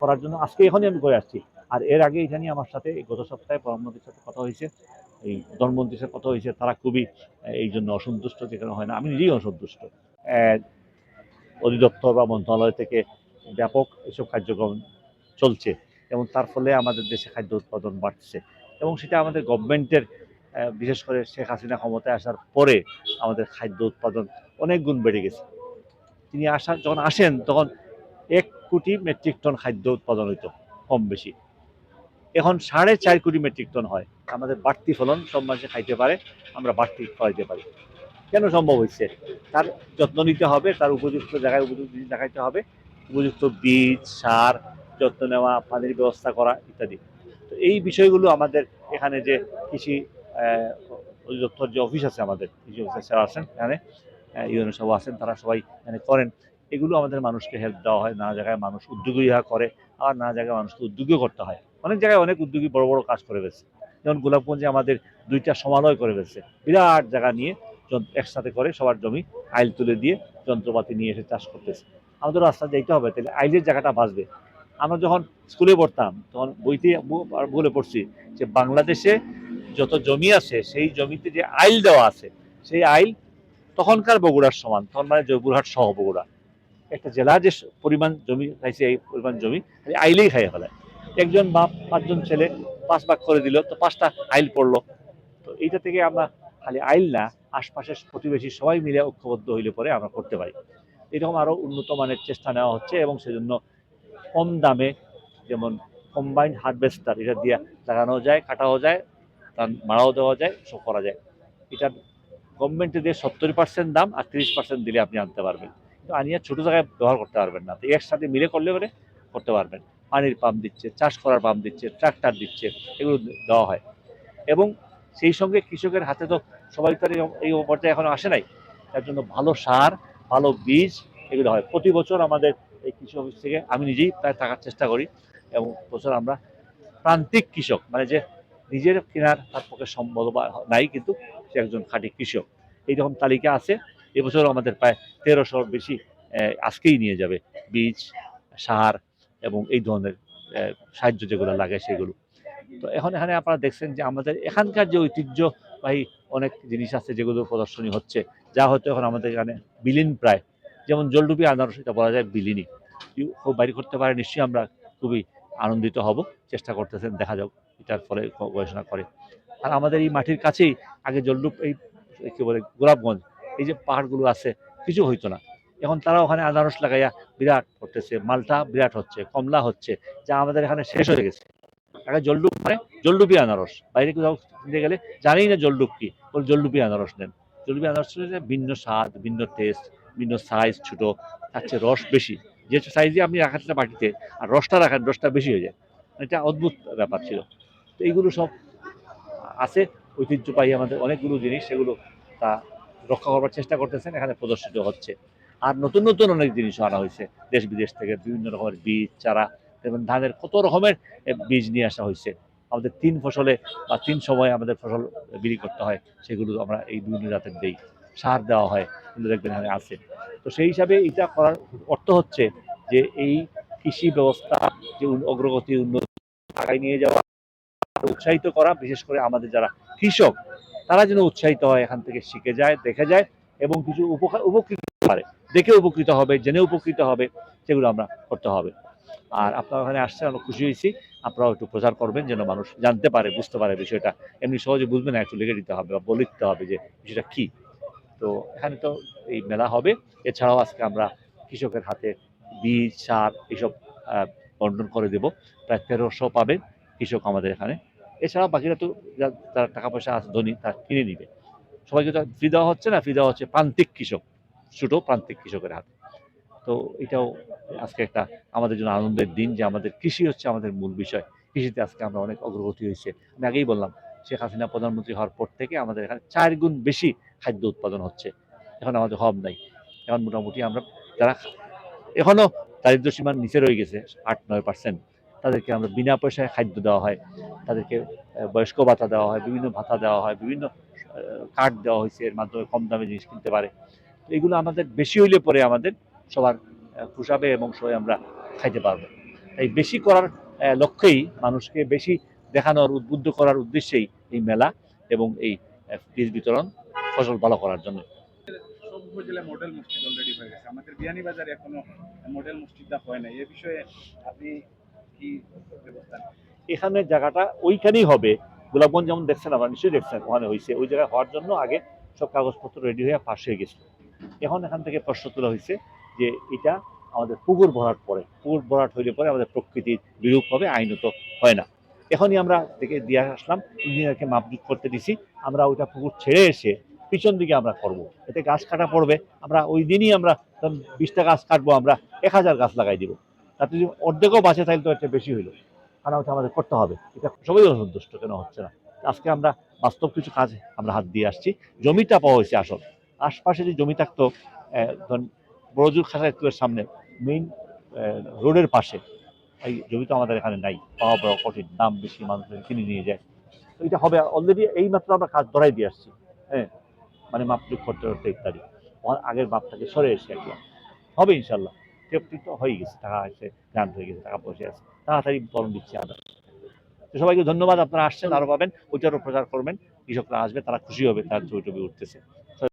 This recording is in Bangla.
করার জন্য আজকে এখনই আমি করে আসছি। আর এর আগে এখানে আমার সাথে গত সপ্তাহে প্রধানমন্ত্রীর সাথে কথা হয়েছে। এই ধর্মমন্ত্রীর সাথে কথা হয়েছে। তারা খুবই এই জন্য অসন্তুষ্ট, যেখানে হয় না। আমি নিজেই অসন্তুষ্ট। অধিদপ্তর বা মন্ত্রণালয় থেকে ব্যাপক এসব কার্যক্রম চলছে। এবং তার ফলে আমাদের দেশে খাদ্য উৎপাদন বাড়ছে। এবং সেটা আমাদের গভর্নমেন্টের বিশেষ করে শেখ হাসিনা ক্ষমতায় আসার পরে আমাদের খাদ্য উৎপাদন অনেক গুণ বেড়ে গেছে। তিনি আসা, যখন আসেন, তখন এক কোটি মেট্রিক টন খাদ্য উৎপাদন হইতো, কম বেশি। এখন সাড়ে চার কোটি মেট্রিক টন হয়। আমাদের বাড়তি ফলন সব মাসে খাইতে পারে, আমরা বাড়তি খাওয়াইতে পারি। কেন সম্ভব হয়েছে তার যত্ন নিতে হবে, তার উপযুক্ত জায়গায় উপযুক্ত জিনিস দেখাইতে হবে, উপযুক্ত বীজ, সার, যত্ন নেওয়া, পানির ব্যবস্থা করা ইত্যাদি। তো এই বিষয়গুলো আমাদের এখানে যে কৃষি অধিদপ্তর যে অফিস আছে আমাদের কৃষি অফিসার স্যার আছেন এখানে ইউএনও সব আছেন, তারা সবাই এখানে করেন। এগুলো আমাদের মানুষকে হেল্প দেওয়া হয়, নানা জায়গায় মানুষ উদ্যোগী ইহা করে, আর নানা জায়গায় মানুষকে উদ্যোগীও করতে হয়। অনেক জায়গায় অনেক উদ্যোগী বড় বড় কাজ করে ফেলছে। যেমন গোলাপগঞ্জে আমাদের দুইটা সমালয় করে ফেলছে। বিরাট জায়গা নিয়ে একসাথে করে সবার জমি আইল তুলে দিয়ে যন্ত্রপাতি নিয়ে এসে চাষ করতেছে। আমাদের রাস্তা যাইতে হবে, তাহলে আইলের জায়গাটা বাঁচবে। আমরা যখন স্কুলে পড়তাম, তখন বইতে বলে পড়ছি যে বাংলাদেশে যত জমি আছে, সেই জমিতে যে আইল দেওয়া আছে, সেই আইল তখনকার বগুড়ার সমান। তখন মানে জয়পুরহাট সহ বগুড়া। একটা জেলা যে পরিমাণ জমি খাইছে, এই পরিমাণ জমি আইলেই খাইয়ে ফেলায় একজন বাপ, পাঁচজন ছেলে পাঁচ ভাগ করে দিল, তো পাঁচটা আইল পড়ল। তো এইটা থেকে আমরা খালি আইল না, আশপাশের প্রতিবেশী সবাই মিলে ঐক্যবদ্ধ হইলে পরে আমরা করতে পারি। এরকম আরও উন্নত মানের চেষ্টা নেওয়া হচ্ছে এবং সেজন্য কম দামে যেমন কম্বাইন্ড হারভেস্টার এটা দিয়ে লাগানো যায়, কাটাও যায় তার মারাও দেওয়া যায়, সব করা যায়। এটা গভর্নমেন্টে দিয়ে সত্তর পার্সেন্ট দাম আর তিরিশ পার্সেন্ট দিলে আপনি আনতে পারবেন। কিন্তু আনিয়া ছোটো জায়গায় ব্যবহার করতে পারবেন না। তো একসাথে মিলে করলে পরে করতে পারবেন। পানির পাম্প দিচ্ছে, চাষ করার পাম্প দিচ্ছে ট্রাক্টর দিচ্ছে, এগুলো দেওয়া হয়। এবং সেই সঙ্গে কৃষকের হাতে তো সবাই তো এই পর্যায়ে এখনও আসে নাই। তার জন্য ভালো সার, ভালো বীজ এগুলো হয়। প্রতি বছর আমাদের এই কৃষি অফিস থেকে আমি নিজেই প্রায় থাকার চেষ্টা করি। এবং বছর আমরা প্রান্তিক কৃষক মানে যে নিজের কেনার তার পক্ষে সম্ভব নাই কিন্তু সে একজন খাঁটি কৃষক। এইরকম তালিকা আছে। এবছর আমাদের প্রায় তেরোশোর বেশি আজকেই নিয়ে যাবে বীজ, সার এবং এই ধরনের সাহায্য যেগুলো লাগে সেগুলো। তো এখন এখানে আপনারা দেখছেন যে আমাদের এখানকার যে ঐতিহ্যবাহী অনেক জিনিস আছে যেগুলো প্রদর্শনী হচ্ছে, যা হয়তো এখন আমাদের এখানে বিলীন প্রায়। যেমন জলডুবি আনারস, এটা বলা যায় বিলীনই। কেউ খুব বাইরে করতে পারে, নিশ্চয়ই আমরা খুবই আনন্দিত হব, চেষ্টা করতেছেন, দেখা যাক এটার ফলে গবেষণা করে। আর আমাদের এই মাটির কাছেই, আগে জলডুব এই কি বলে গোলাপগঞ্জ, এই যে পাহাড়গুলো আছে, কিছু হইতো না। এখন তারা ওখানে আনারস লাগাইয়া বিরাট করতেছে, মালটা বিরাট হচ্ছে, কমলা হচ্ছে, যা আমাদের এখানে শেষ হয়ে গেছে। আগে জলডুব মানে জলডুবি আনারস, বাইরে কোথাও কিনতে গেলে জানেই না জলডুব কি ওই জলডুবি আনারস নেন। জলডুবি আনারস ভিন্ন স্বাদ, ভিন্ন টেস্ট ভিন্ন সাইজ ছোট, তার চেয়ে রস বেশি। যে সাইজে আপনি রাখাচ্ছেন বাটিতে। আর রসটা রাখেন, রসটা বেশি হয়ে যায়। এটা অদ্ভুত ব্যাপার ছিল। তো এইগুলো সব আছে, ঐতিহ্যবাহী আমাদের অনেকগুলো জিনিস, সেগুলো তা রক্ষা করবার চেষ্টা করতেছেন, এখানে প্রদর্শিত হচ্ছে। আর নতুন নতুন অনেক জিনিস আনা হয়েছে। দেশ বিদেশ থেকে বিভিন্ন রকমের বীজ, চারা, এবং ধানের কত রকমের বীজ নিয়ে আসা হয়েছে। আমাদের তিন ফসলে বা তিন সময়ে আমাদের ফসল বিক্রি করতে হয়, সেগুলো আমরা এই বিভিন্ন জাতের দেই। সার দেওয়া হয় এগুলো দেখবেন এখানে আছে। তো সেই হিসাবে এটা করার অর্থ হচ্ছে যে এই কৃষি ব্যবস্থা, যে অগ্রগতি উন্নতি, আগায় নিয়ে যাওয়া, উৎসাহিত করা, বিশেষ করে আমাদের যারা কৃষক, তারা যেন উৎসাহিত হয়, এখান থেকে শিখে যায়, দেখে যায় এবং কিছু উপকার, উপকৃত পারে। দেখে উপকৃত হবে, জেনে উপকৃত হবে, সেগুলো আমরা করতে হবে। আর আপনারা ওখানে আসছে আমরা খুশি হয়েছি। আপনারাও একটু প্রচার করবেন যেন মানুষ জানতে পারে, বুঝতে পারে বিষয়টা। এমনি সহজে বুঝবে না, একটু লিখে দিতে হবে বা বলে দিতে হবে যে বিষয়টা কি। তো এখানে তো এই মেলা হবে। এছাড়াও আজকে আমরা কৃষকের হাতে বীজ, সার এসব বন্টন করে দেব। প্রায় তেরোশো পাবে কৃষক আমাদের এখানে। এছাড়া বাকিরা তো যারা টাকা পয়সা আছে, ধনী তারা কিনে নিবে। সবাইকে তো ফ্রি দেওয়া হচ্ছে না ফ্রি দেওয়া হচ্ছে প্রান্তিক কৃষক, ছোটো প্রান্তিক কৃষকের হাতে। তো এটাও আজকে একটা আমাদের জন্য আনন্দের দিন যে আমাদের কৃষি হচ্ছে আমাদের মূল বিষয়। কৃষিতে আজকে আমরা অনেক অগ্রগতি হয়েছে। আমি আগেই বললাম শেখ হাসিনা প্রধানমন্ত্রী হওয়ার পর থেকে আমাদের এখানে চার গুণ বেশি খাদ্য উৎপাদন হচ্ছে। এখন আমাদের হব নাই। এখন মোটামুটি আমরা যারা এখনও দারিদ্র সীমার নিচে রয়ে গেছে, আট নয় পার্সেন্ট তাদেরকে আমরা বিনা পয়সায় খাদ্য দেওয়া হয়। তাদেরকে বয়স্ক ভাতা দেওয়া হয়, বিভিন্ন ভাতা দেওয়া হয়, বিভিন্ন কার্ড দেওয়া হয়েছে, এর মাধ্যমে কম দামে জিনিস কিনতে পারে। তো এগুলো আমাদের বেশি হইলে পরে আমাদের সবার পোষাবে এবং সবাই আমরা খাইতে পারব। তাই বেশি করার লক্ষ্যেই মানুষকে বেশি দেখানোর উদ্বুদ্ধ করার উদ্দেশ্যেই এই মেলা এবং এই বীজ বিতরণ ফসল ভালো করার জন্য। মডেল মসজিদ অলরেডি হয়ে গেছে। আমাদের বিয়ানীবাজারে এখনও মডেল মসজিদটা হয় না এ বিষয়ে আপনি কি ব্যবস্থা? এখানে জায়গাটা ওইখানেই হবে। গোলাপগঞ্জ যেমন দেখছেন আপনারা নিশ্চয়ই দেখছেন ওখানে হয়েছে ওই জায়গায় হওয়ার জন্য আগে সব কাগজপত্র রেডি হয়ে পাশ হয়ে গেছিল। এখন এখান থেকে প্রশ্ন তোলা হয়েছে যে এটা আমাদের পুকুর ভরাট পরে। পুকুর ভরাট হইলে পরে আমাদের প্রকৃতির বিরূপ হবে আইনত হয় না। এখনই আমরা দেখে দিয়ে আসলাম, ইঞ্জিনিয়ারকে মাপজুত করতে দিছি। আমরা ওইটা পুকুর ছেড়ে এসে পিছন দিকে আমরা করব। এতে গাছ কাটা পড়বে। আমরা ওই দিনই আমরা বিশটা গাছ কাটবো, আমরা এক হাজার গাছ লাগাই দিব। তাতে যদি অর্ধেকও বাঁচে তাহলে তো একটা বেশি হইল। কারণ ওটা আমাদের করতে হবে। এটা সবাই অসন্তুষ্ট কেন হচ্ছে না? আজকে আমরা বাস্তব কিছু কাজ আমরা হাত দিয়ে আসছি। জমিটা পাওয়া হয়েছে আসল। আশপাশে যে জমি থাকতো বড়জুর খাসা স্কুলের সামনে মেইন রোডের পাশে এই জমি তো আমাদের এখানে নাই। পাওয়া বড় কঠিন, দাম বেশি, মানুষের কিনে নিয়ে যায়। তো এটা হবে অলরেডি এই মাত্র আমরা কাজ ধরাই দিয়ে আসছি। হ্যাঁ? মানে মাপযোগ করতে করতে ইত্যাদি। আমার আগের মাপটাকে সরে এসে কি। হবে ইনশাল্লাহ তো হয়ে গেছে, টাকা আছে গ্রান্ট হয়ে গেছে, টাকা পয়সা আছে। তাড়াতাড়ি ফলন দিচ্ছে আমরা। তো সবাইকে ধন্যবাদ, আপনারা আসছেন, আরও পাবেন ওইটারও প্রচার করবেন। কৃষকরা আসবে, তারা খুশি হবে, তার ছবি টবি উঠতেছে।